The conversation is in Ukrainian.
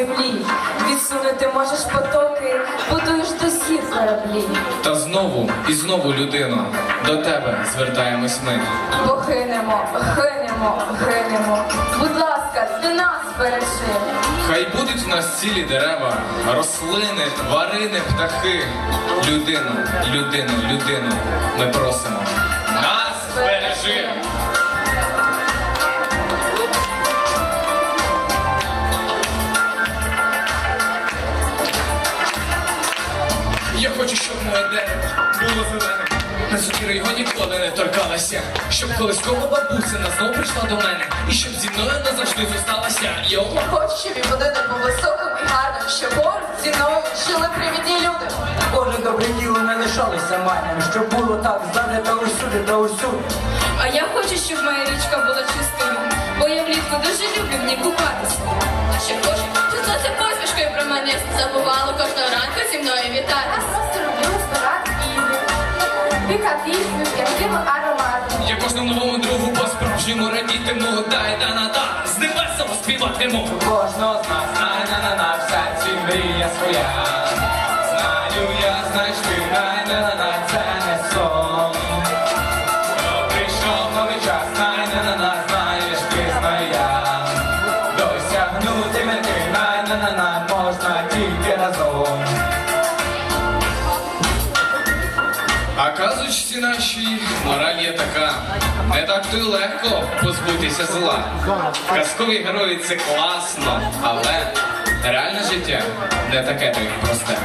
землі. Відсунути можеш потоки, будуєш досі кораблі. Та знову і знову людино, до тебе звертаємось ми. Похинемо, гинемо, гинемо. Будь ласка, ти нас бережи. Хай будуть в нас цілі дерева, рослини, тварини, птахи. Людину, людину, людину ми просимо. Я хочу, щоб моє дерево було зелене. На сокіри його ніколи не торкалася. Щоб колискова бабусина знов прийшла до мене. І щоб зі мною назавжди зосталася. Йо. Я хочу, щоб і будинок був високим і гарним, щоб поруч зі мною жили привітні люди. Кожне добре діло не лишалося марним, щоб було так та усюди, та усюди. А я хочу, щоб моя річка була чистою, бо я влітку дуже люблю в ній купатися. А ще хочу, щоб сонце посмішкою про мене забувало кожного пікати їх яким ароматом. Я кожному новому другу по-справжньому радітиму, дай да на да, з небесом співатиму. Кожного з нас знає на на на вся ці мрія своя. Знаю я, знаєш ти, най на на на це не сон. Прийшов новий час, най на на на знаєш ти, знаю я. Досягнути мети, най на на на можна тільки казочці нашій є така. Не так то й легко позбутися зла. Казкові герої це класно, але реальне життя не таке то й просте.